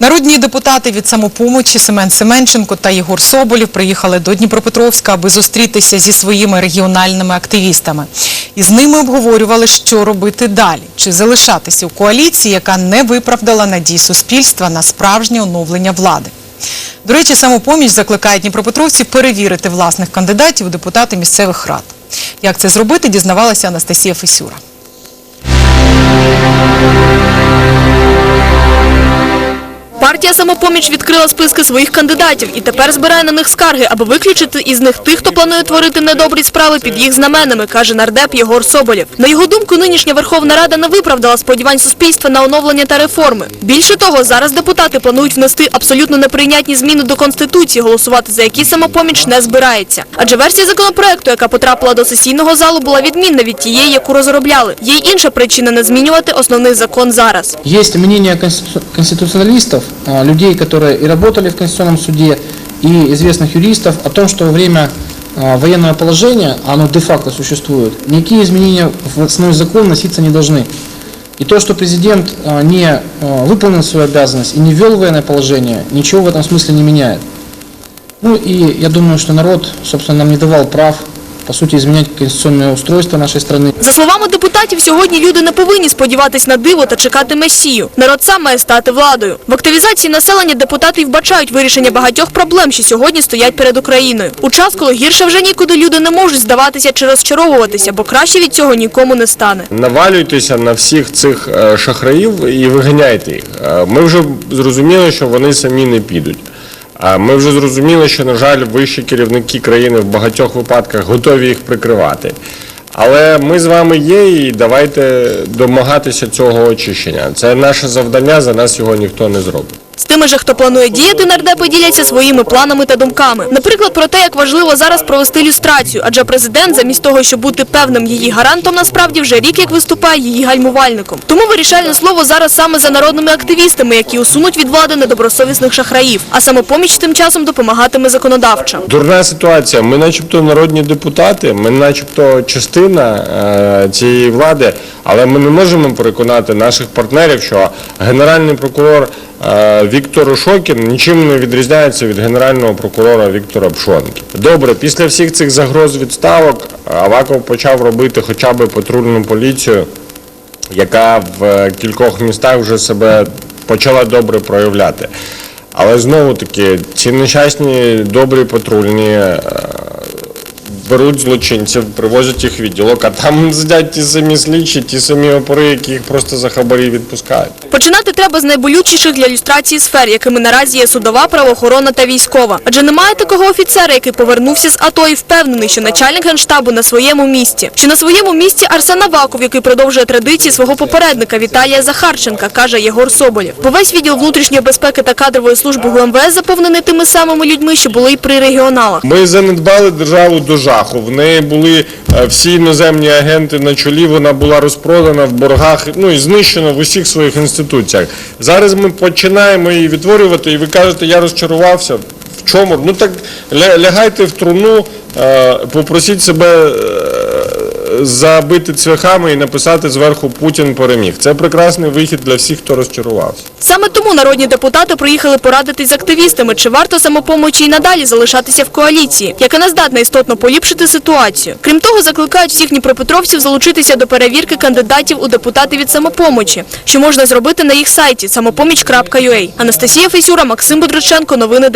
Народні депутати від самопомочі Семен Семенченко та Єгор Соболєв приїхали до Дніпропетровська, аби зустрітися зі своїми регіональними активістами. І з ними обговорювали, що робити далі, чи залишатися у коаліції, яка не виправдала надій суспільства на справжнє оновлення влади. До речі, самопоміч закликає дніпропетровців перевірити власних кандидатів у депутати місцевих рад. Як це зробити, дізнавалася Анастасія Фесюра. Партія «Самопоміч» відкрила списки своїх кандидатів і тепер збирає на них скарги, аби виключити із них тих, хто планує творити недобрі справи під їх знаменами, каже нардеп Єгор Соболєв. На його думку, нинішня Верховна Рада не виправдала сподівань суспільства на оновлення та реформи. Більше того, зараз депутати планують внести абсолютно неприйнятні зміни до Конституції, голосувати за які «Самопоміч» не збирається. Адже версія законопроекту, яка потрапила до сесійного залу, була відмінна від тієї, яку розробляли. Є й інша причина не змінювати основний закон зараз. Есть мнение конститу- конституционалистов, а, людей, которые и работали в Конституционном суде, и известных юристов о том, что во время а, военного положения, а оно де-факто существует, никакие изменения в основной закон вноситься не должны. И то, что президент а, не а, выполнил свою обязанность и не ввел военное положение, ничего в этом смысле не меняет. Ну и я думаю, что народ, собственно, нам не давал прав, по сути, изменять конституционное устройство нашей страны. За словами депутатів, сьогодні люди не повинні сподіватись на диво та чекати месію. Народ сам має стати владою. В активізації населення депутати й вбачають вирішення багатьох проблем, що сьогодні стоять перед Україною. У час, коли гірше вже нікуди люди не можуть здаватися чи розчаровуватися, бо краще від цього нікому не стане. Навалюйтеся на всіх цих е, шахраїв і виганяйте їх. Е, Ми вже зрозуміли, що вони самі не підуть. А Ми вже зрозуміли, що, на жаль, вищі керівники країни в багатьох випадках готові їх прикривати. Але ми з вами є і давайте домагатися цього очищення. Це наше завдання, за нас його ніхто не зробить. З тими же, хто планує діяти, нардепи діляться своїми планами та думками. Наприклад, про те, як важливо зараз провести люстрацію, адже президент, замість того, щоб бути певним її гарантом, насправді вже рік як виступає її гальмувальником. Тому вирішальне слово зараз саме за народними активістами, які усунуть від влади недобросовісних шахраїв. А самопоміч тим часом допомагатиме законодавчо. Дурна ситуація. Ми, начебто, народні депутати, ми, начебто, частина е, цієї влади, але ми не можемо переконати наших партнерів, що генеральний прокурор е, Віктор Шокін нічим не відрізняється від генерального прокурора Віктора Пшонки. Добре, після всіх цих загроз відставок Аваков почав робити хоча б патрульну поліцію, яка в е, кількох містах вже себе почала добре проявляти. Але знову таки, ці нещасні добрі патрульні е, беруть злочинців, привозять їх в відділок, а там сидять ті самі слідчі, ті самі опори, які їх просто за хабарі відпускають. Починати треба з найболючіших для люстрації сфер, якими наразі є судова, правоохоронна та військова. Адже немає такого офіцера, який повернувся з АТО і впевнений, що начальник генштабу на своєму місці. Що на своєму місці Арсен Аваков, який продовжує традиції свого попередника Віталія Захарченка, каже Єгор Соболєв. Бо весь відділ внутрішньої безпеки та кадрової служби ГУМВС заповнений тими самими людьми, що були й при регіоналах. Ми занедбали державу до жаху. В неї були е, всі іноземні агенти на чолі. Вона була розпродана в боргах, ну і знищена в усіх своїх інституціях. Зараз ми починаємо її відтворювати, і ви кажете, я розчарувався. В чому? Ну так лягайте в труну, е, попросіть себе е, забити цвяхами і написати зверху Путін переміг. Це прекрасний вихід для всіх, хто розчарувався. Саме тому народні депутати приїхали порадитись з активістами, чи варто самопомочі і надалі залишатися в коаліції, яка не здатна істотно поліпшити ситуацію. Крім того, закликають всіх дніпропетровців залучитися до перевірки кандидатів у депутати від самопомочі, що можна зробити на їх сайті самопоміч.ua. Анастасія Фесюра, Максим Бодриченко, новини